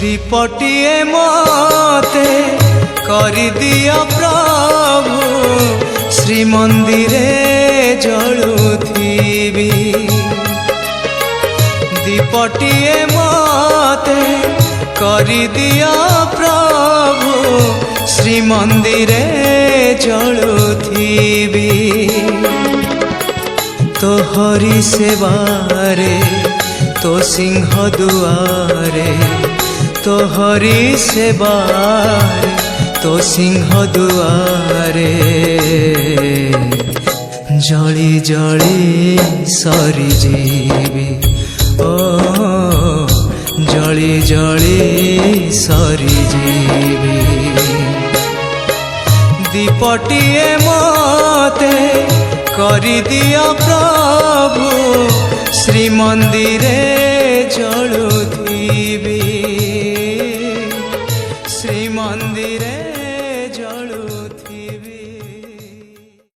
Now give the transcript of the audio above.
দীপটিয়ে মতে করি দিও প্রভু, শ্রীমন্দিরে জলুথিবি দীপটিয়ে মতে করি দিও প্রভু, শ্রীমন্দিরে জলুথিবি তোহরি সেবারে, তো সিংহ দুয়ারে তোহরি সেবার, তো সিংহ দুয়ারে। জলি জলি সরি যাবি ও, জলি জলি সরি যাবি দীপটিয়ে মতে করি দিও প্রভু, শ্রীমন্দিরে